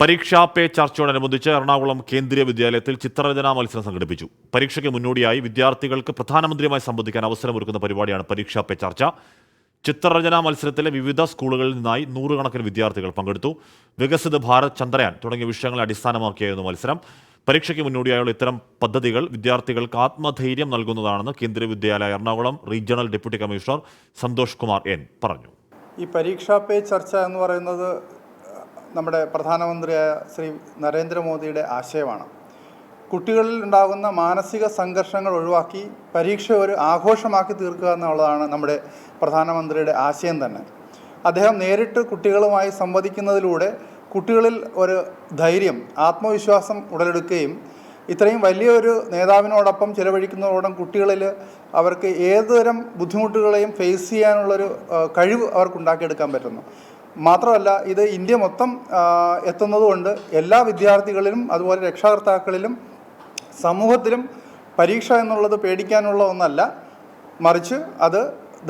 പരീക്ഷാ പേ ചർച്ചയോടനുബന്ധിച്ച് എറണാകുളം കേന്ദ്രീയ വിദ്യാലയത്തിൽ ചിത്രരചനാ മത്സരം സംഘടിപ്പിച്ചു. പരീക്ഷയ്ക്ക് മുന്നോടിയായി വിദ്യാർത്ഥികൾക്ക് പ്രധാനമന്ത്രിയുമായി സംബന്ധിക്കാൻ അവസരമൊരുക്കുന്ന പരിപാടിയാണ് പരീക്ഷാ പേ ചർച്ച. ചിത്രരചനാ മത്സരത്തിലെ വിവിധ സ്കൂളുകളിൽ നിന്നായി നൂറുകണക്കിന് വിദ്യാർത്ഥികൾ പങ്കെടുത്തു. വികസിത ഭാരത് ചന്ദ്രയാൻ തുടങ്ങിയ വിഷയങ്ങളെ അടിസ്ഥാനമാക്കിയായിരുന്നു മത്സരം. പരീക്ഷയ്ക്ക് മുന്നോടിയായുള്ള ഇത്തരം പദ്ധതികൾ വിദ്യാർത്ഥികൾക്ക് ആത്മധൈര്യം നൽകുന്നതാണെന്ന് Kendriya Vidyalaya Ernakulam regional deputy commissioner Santhosh Kumar N പറഞ്ഞു. ഈ പരീക്ഷാ പേ ചർച്ച എന്ന് പറയുന്നത് നമ്മുടെ പ്രധാനമന്ത്രിയായ ശ്രീ നരേന്ദ്രമോദിയുടെ ആശയമാണ്. കുട്ടികളിൽ ഉണ്ടാകുന്ന മാനസിക സംഘർഷങ്ങൾ ഒഴിവാക്കി പരീക്ഷ ഒരു ആഘോഷമാക്കി തീർക്കുക എന്നുള്ളതാണ് നമ്മുടെ പ്രധാനമന്ത്രിയുടെ ആശയം തന്നെ. അദ്ദേഹം നേരിട്ട് കുട്ടികളുമായി സംവദിക്കുന്നതിലൂടെ കുട്ടികളിൽ ഒരു ധൈര്യം ആത്മവിശ്വാസം ഉടലെടുക്കുകയും ഇത്രയും വലിയൊരു നേതാവിനോടൊപ്പം ചിലവഴിക്കുന്നതോടൊപ്പം കുട്ടികളിൽ അവർക്ക് ഏതുതരം ബുദ്ധിമുട്ടുകളെയും ഫേസ് ചെയ്യാനുള്ളൊരു കഴിവ് അവർക്ക് ഉണ്ടാക്കിയെടുക്കാൻ പറ്റുന്നു. മാത്രമല്ല ഇത് ഇന്ത്യ മൊത്തം എത്തുന്നതുകൊണ്ട് എല്ലാ വിദ്യാർത്ഥികളിലും അതുപോലെ രക്ഷാകർത്താക്കളിലും സമൂഹത്തിലും പരീക്ഷ എന്നുള്ളത് പേടിക്കാനുള്ള ഒന്നല്ല. മറിച്ച് അത്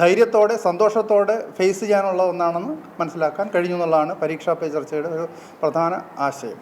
ധൈര്യത്തോടെ സന്തോഷത്തോടെ ഫേസ് ചെയ്യാനുള്ള ഒന്നാണെന്ന് മനസ്സിലാക്കാൻ കഴിഞ്ഞു എന്നുള്ളതാണ് പരീക്ഷാ പേ ചർച്ചയുടെ ഒരു പ്രധാന ആശയം.